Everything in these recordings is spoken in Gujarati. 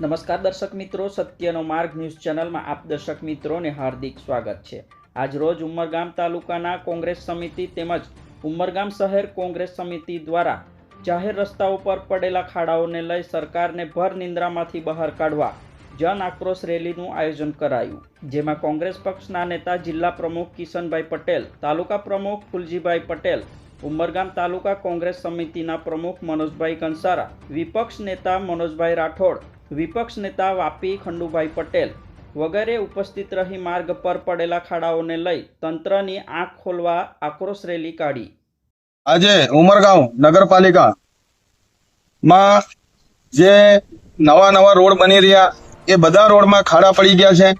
નમસ્કાર દર્શક મિત્રો, સત્યનો માર્ગ ન્યૂઝ ચેનલમાં આપ દર્શક મિત્રોને હાર્દિક સ્વાગત છે. આજ રોજ ઉમરગામ તાલુકાના કોંગ્રેસ સમિતિ તેમજ ઉમરગામ શહેર કોંગ્રેસ સમિતિ દ્વારા જાહેર રસ્તાઓ પર પડેલા ખાડાઓને લઈ સરકારને ભર નિંદ્રામાંથી બહાર કાઢવા જન આક્રોશ રેલીનું આયોજન કરાયું, જેમાં કોંગ્રેસ પક્ષના નેતા જિલ્લા પ્રમુખ કિશનભાઈ પટેલ, તાલુકા પ્રમુખ ફુલજીભાઈ પટેલ, ઉમરગામ તાલુકા કોંગ્રેસ સમિતિના પ્રમુખ મનોજભાઈ કંસારા વિપક્ષ નેતા મનોજભાઈ રાઠોડ, વિપક્ષ નેતા વાપી ખંડુભાઈ પટેલ વગેરે ઉપસ્થિત રહી માર્ગ પર પડેલા ખાડાઓને લઈ તંત્રની આંખ ખોલવા આક્રોશ રેલી કાઢી. આજે ઉમરગાંવ નગરપાલિકા માં જે નવા નવા રોડ બની રહ્યા એ બધા રોડમાં ખાડા પડી ગયા છે.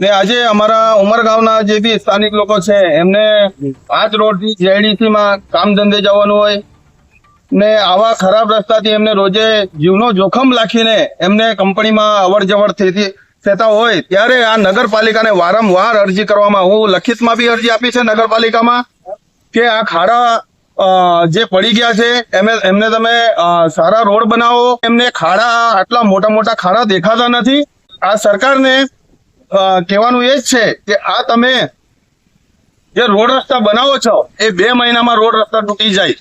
ને આજે અમારા ઉમરગાંવના જે બી સ્થાનિક લોકો છે, એમને પાંચ રોડથી JDC કામ ધંધે જવાનું હોય. ને આવા ખરાબ રસ્તાથી એમને રોજે જીવનો જોખમ રાખીને એમને કંપનીમાં અવર જવર થતી, થતા હોય, ત્યારે આ નગરપાલિકાને વારંવાર અરજી કરવામાં, હું લખિતમાં બી અરજી આપી છે નગરપાલિકામાં, કે આ ખાડા જે પડી ગયા છે એમને તમે સારા રોડ બનાવો. એમને ખાડા, આટલા મોટા મોટા ખાડા દેખાતા નથી. આ સરકારને કહેવાનું એ જ છે કે આ તમે જે રોડ રસ્તા બનાવો છો, એ બે મહિનામાં રોડ રસ્તા તૂટી જાય.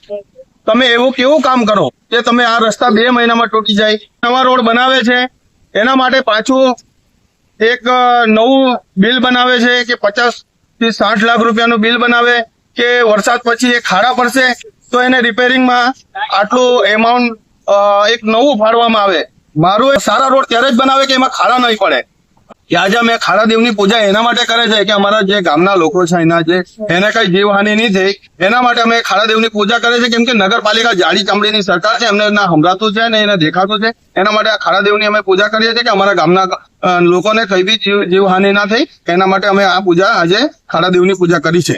તમે એવું કેવું કામ કરો કે તમે આ રસ્તા બે મહિનામાં તૂટી જાય? નવા રોડ બનાવે છે, એના માટે પાછું એક નવું બિલ બનાવે છે કે પચાસથી સાઠ લાખ રૂપિયાનું બિલ બનાવે. કે વરસાદ પછી એ ખાડા પડશે, તો એને રિપેરિંગમાં આટલું એમાઉન્ટ એક નવું ફાળવામાં આવે. મારું સારા રોડ ત્યારે જ બનાવે કે એમાં ખાડા નહીં પડે. આજે અમે ખાડા દેવની પૂજા એના માટે કરે છે કે અમારા જે ગામના લોકો છે એના જે, એને કઈ જીવહાનિ નહીં થઈ, એના માટે અમે ખાડા દેવની પૂજા કરે છે કેમ કે નગરપાલિકા જાડી ચામડીની સરકાર છે, એમને ના સંભળાતું છે ને એને દેખાતું છે. એના માટે આ ખાડા દેવની અમે પૂજા કરીએ છીએ કે અમારા ગામના લોકોને કઈ બી જીવ, જીવહાનિ ના થઈ, એના માટે અમે આ પૂજા આજે ખાડા દેવની પૂજા કરી છે.